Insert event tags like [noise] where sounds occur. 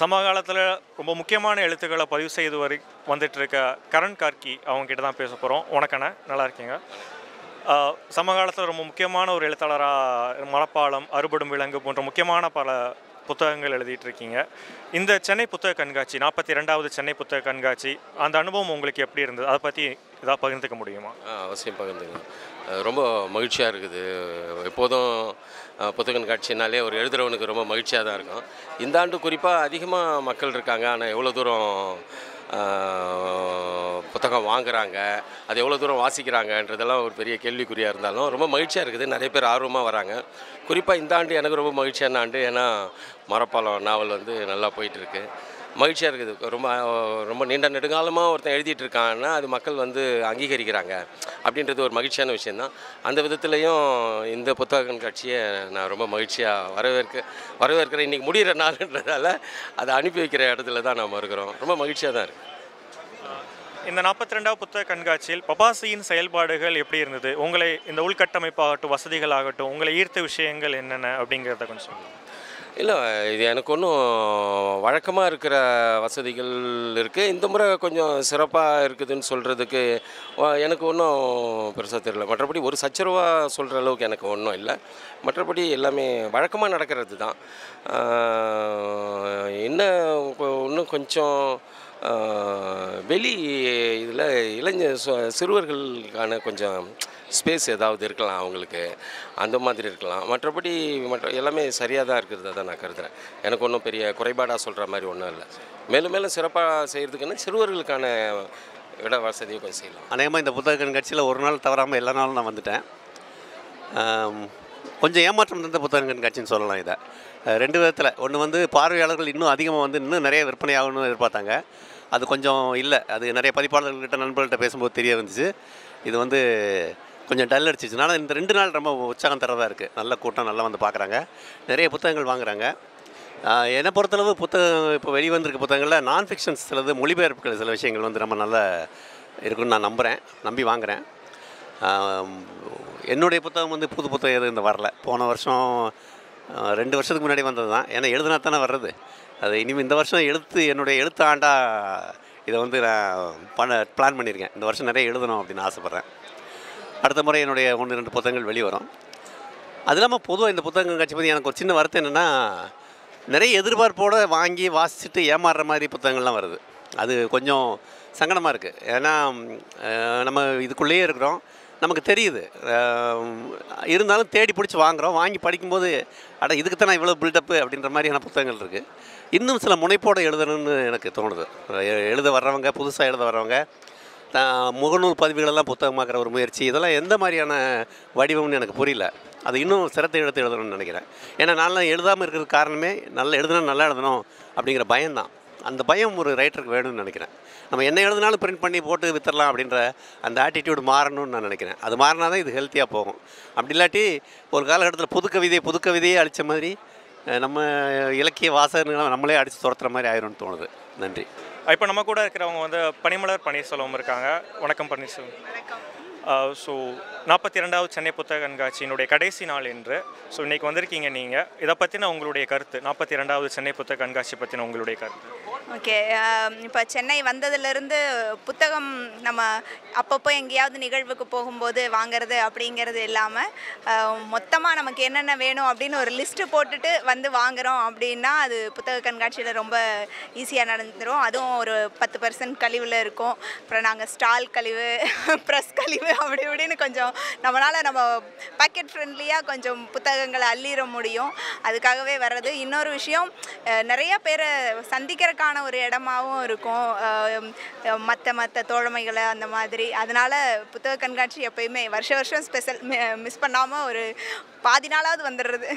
சமகாலத்தில் ரொம்ப முக்கியமான எழுத்துக்களை பதிவு செய்து வரை வந்துட்டுருக்க கரண் கார்கி அவங்ககிட்ட தான் பேச போகிறோம் உனக்கண்ணே நல்லா இருக்கீங்க? சமகாலத்தில் ரொம்ப முக்கியமான ஒரு எழுத்தாளராக மலப்பாலம் அறுபடும் விலங்கு போன்ற முக்கியமான பல புத்தகங்கள் எழுதிட்டு இருக்கீங்க இந்த சென்னை புத்தக கண்காட்சி நாற்பத்தி ரெண்டாவது சென்னை புத்தக கண்காட்சி அந்த அனுபவம் உங்களுக்கு எப்படி இருந்தது? அதை பற்றி இதாக பகிர்ந்துக்க முடியுமா? அவசியம் பகிர்ந்துக்கலாம். ரொம்ப மகிழ்ச்சியாக இருக்குது. எப்போதும் புத்தக கண்காட்சினாலே ஒரு எழுதுறவனுக்கு ரொம்ப மகிழ்ச்சியாக தான் இருக்கும். இந்த ஆண்டு குறிப்பாக அதிகமாக மக்கள் இருக்காங்க. ஆனால் எவ்வளோ தூரம் புத்தகம் வாங்குறாங்க அது எவ்வளோ தூரம் வாசிக்கிறாங்கன்றதெல்லாம் ஒரு பெரிய கேள்விக்குறியாக இருந்தாலும் ரொம்ப மகிழ்ச்சியாக இருக்குது. நிறைய பேர் ஆர்வமாக வராங்க. குறிப்பாக இந்த ஆண்டு எனக்கு ரொம்ப மகிழ்ச்சியான ஆண்டு. ஏன்னா மரப்பாலம் நாவல் வந்து நல்லா போயிட்டுருக்கு மகிழ்ச்சியாக இருக்குது. ரொம்ப ரொம்ப நீண்ட நெடுங்காலமாக ஒருத்தன் எழுதிட்டு இருக்காங்கன்னா அது மக்கள் வந்து அங்கீகரிக்கிறாங்க. அப்படின்றது ஒரு மகிழ்ச்சியான விஷயந்தான் அந்த விதத்துலேயும் இந்த புத்தக கண்காட்சியை நான் ரொம்ப மகிழ்ச்சியாக வரவேற்க வரவேற்கிறேன். இன்றைக்கி முடிகிற நாளுன்றதால அதை அனுப்பி வைக்கிற இடத்துல தான் நாம் இருக்கிறோம். ரொம்ப மகிழ்ச்சியாக தான் இருக்குது இந்த நாற்பத்தி ரெண்டாவது புத்தக கண்காட்சியில் பபாசியின் செயல்பாடுகள் எப்படி இருந்தது? உங்களை இந்த உள்கட்டமைப்பாகட்டும் வசதிகள் ஆகட்டும் உங்களை ஈர்த்த விஷயங்கள் என்னென்ன அப்படிங்கிறத கொஞ்சம் சொல்லுங்கள் இல்லை இது எனக்கு ஒன்றும் வழக்கமாக இருக்கிற வசதிகள் இருக்குது இந்த முறை கொஞ்சம் சிறப்பாக இருக்குதுன்னு சொல்கிறதுக்கு எனக்கு ஒன்றும் பெருசாக தெரியல. மற்றபடி ஒரு சச்சரவாக சொல்கிற அளவுக்கு எனக்கு ஒன்றும் இல்லை. மற்றபடி எல்லாமே வழக்கமாக நடக்கிறது தான். என்ன இன்னும் கொஞ்சம் வெளி இதில் இளைஞர் சு- சிறுவர்களுக்கான கொஞ்சம் ஸ்பேஸ் ஏதாவது இருக்கலாம் அவங்களுக்கு. அந்த மாதிரி இருக்கலாம். மற்றபடி மற்ற எல்லாமே சரியாக தான் இருக்கிறதா தான் நான் கருதுகிறேன் எனக்கு ஒன்றும் பெரிய குறைபாடாக சொல்கிற மாதிரி ஒன்றும் இல்லை. மேலும் மேலும் சிறப்பாக செய்கிறதுக்குன்னு சிறுவர்களுக்கான இட வசதியை கொஞ்சம் செய்யலாம். அநேகமாக இந்த புத்தக கண்காட்சியில் ஒரு நாள் தவறாமல் எல்லா நாளும் நான் வந்துட்டேன். கொஞ்சம் ஏமாற்றம் தந்த புத்தக கண்காட்சின்னு சொல்லலாம் இதை. ரெண்டு விதத்தில். ஒன்று வந்து பார்வையாளர்கள் இன்னும் அதிகமாக வந்து இன்னும் நிறைய விற்பனை ஆகணும்னு எதிர்பார்த்தாங்க. அது கொஞ்சம் இல்லை. அது நிறைய பதிப்பாளர்கள்கிட்ட நண்பர்கள்ட்ட பேசும்போது தெரிய வந்துச்சு இது வந்து கொஞ்சம் டல் அடிச்சிச்சுனால இந்த ரெண்டு நாள் ரொம்ப உற்சாகம் தரதாக இருக்குது நல்ல கூட்டம் நல்லா வந்து பார்க்குறாங்க நிறைய புத்தகங்கள் வாங்குறாங்க. என்னை பொறுத்தளவு புத்தகம் இப்போ வெளிவந்திருக்க புத்தகங்களில் நான் ஃபிக்ஷன்ஸ் சிலது மொழிபெயர்ப்புகள் சில விஷயங்கள் வந்து ரொம்ப நல்லா இருக்குன்னு நான் நம்புகிறேன் நம்பி வாங்குகிறேன் என்னுடைய புத்தகம் வந்து புது புத்தகம் எதுவும் இந்த வரல. போன வருஷம் ரெண்டு வருஷத்துக்கு முன்னாடி வந்தது தான் ஏன்னா எழுதுனா தானே வர்றது? அது இனிமேல் இந்த வருஷம் எழுத்து என்னுடைய எழுத்து ஆண்டா இதை வந்து நான் பண்ண பிளான் பண்ணியிருக்கேன். இந்த வருஷம் நிறைய எழுதணும் அப்படின்னு ஆசைப்பட்றேன். அடுத்த முறை என்னுடைய ஒன்று ரெண்டு புத்தகங்கள் வெளிவரும் அது இல்லாமல் பொதுவாக இந்த புத்தகங்கள் கட்சி பற்றி எனக்கு ஒரு சின்ன வருத்தம் என்னென்னா நிறைய எதிர்பார்ப்போடு வாங்கி வாசிச்சுட்டு ஏமாறுற மாதிரி புத்தகங்கள்லாம் வருது. அது கொஞ்சம் சங்கடமாக இருக்குது ஏன்னா நம்ம இதுக்குள்ளேயே இருக்கிறோம். நமக்கு தெரியுது. இருந்தாலும் தேடி பிடிச்சி வாங்குகிறோம் வாங்கி படிக்கும்போது அட இதுக்கு தான் இவ்வளோ பில்டப்பு அப்படின்ற மாதிரியான புத்தகங்கள் இருக்குது இன்னும் சில முனைப்போடு எழுதணும்னு எனக்கு தோணுது. எழுத வர்றவங்க புதுசாக எழுத வர்றவங்க முகநூல் பதிவுகளெல்லாம் புத்தகமாக்குற ஒரு முயற்சி இதெல்லாம் எந்த மாதிரியான வடிவம்னு எனக்கு புரியல. அது இன்னும் சிரத்தை எடுத்து எழுதணும்னு நினைக்கிறேன். ஏன்னா நல்லா எழுதாமல் இருக்கிறதுக்கு காரணமே நல்லா எழுதணும் நல்லா எழுதணும் அப்படிங்கிற பயம்தான். அந்த பயம் ஒரு ரைட்டருக்கு வேணும்னு நினைக்கிறேன். நம்ம என்ன எழுதினாலும் பிரிண்ட் பண்ணி போட்டு வித்துடலாம் அப்படின்ற அந்த ஆட்டிடியூட் மாறணும்னு நான் நினைக்கிறேன். அது மாறினா தான் இது ஹெல்த்தியாக போகும். அப்படி இல்லாட்டி ஒரு காலகட்டத்தில் புது கவிதை புது கவிதையே அழித்த மாதிரி நம்ம இலக்கிய வாசகங்களை நம்மளே அடித்து துரத்துற மாதிரி ஆயிரும்னு தோணுது. நன்றி. இப்போ நம்ம கூட இருக்கிறவங்க வந்து பனிமலர் பன்னீர்செல்வம் இருக்காங்க. வணக்கம் பன்னீர்செல்வம். Uh, ஸோ நாற்பத்தி ரெண்டாவது சென்னை புத்தக கண்காட்சியினுடைய கடைசி நாள் என்று ஸோ இன்றைக்கி வந்திருக்கீங்க நீங்கள் இதை பற்றின உங்களுடைய கருத்து. நாற்பத்தி ரெண்டாவது சென்னை புத்தக கண்காட்சி பற்றின உங்களுடைய கருத்து. ஓகே um, இப்போ சென்னை வந்ததுலேருந்து புத்தகம் நம்ம அப்பப்போ எங்கேயாவது நிகழ்வுக்கு போகும்போது வாங்குறது அப்படிங்கிறது இல்லாமல் um, மொத்தமாக நமக்கு என்னென்ன வேணும் அப்படின்னு ஒரு லிஸ்ட்டு போட்டுட்டு வந்து வாங்குகிறோம் அப்படின்னா அது புத்தக கண்காட்சியில் ரொம்ப ஈஸியாக நடந்துடும் அதுவும் ஒரு பத்து பர்சன்ட் கழிவில் இருக்கும். அப்புறம் நாங்கள் ஸ்டால் கழிவு [laughs] ப்ரெஸ் கழிவு அப்படி இப்படின்னு கொஞ்சம் நம்மளால் நம்ம பாக்கெட் ஃப்ரெண்ட்லியாக கொஞ்சம் புத்தகங்களை அள்ளிட முடியும். அதுக்காகவே வர்றது. இன்னொரு விஷயம் நிறைய பேரை சந்திக்கிறதுக்கான ஒரு இடமாவும் இருக்கும். மற்ற மற்ற தோழமைகளை அந்த மாதிரி. அதனால் புத்தக கண்காட்சி எப்பயுமே வருஷ வருஷம் ஸ்பெஷல் மிஸ் பண்ணாமல் ஒரு பாதி நாளாவது வந்துடுறது.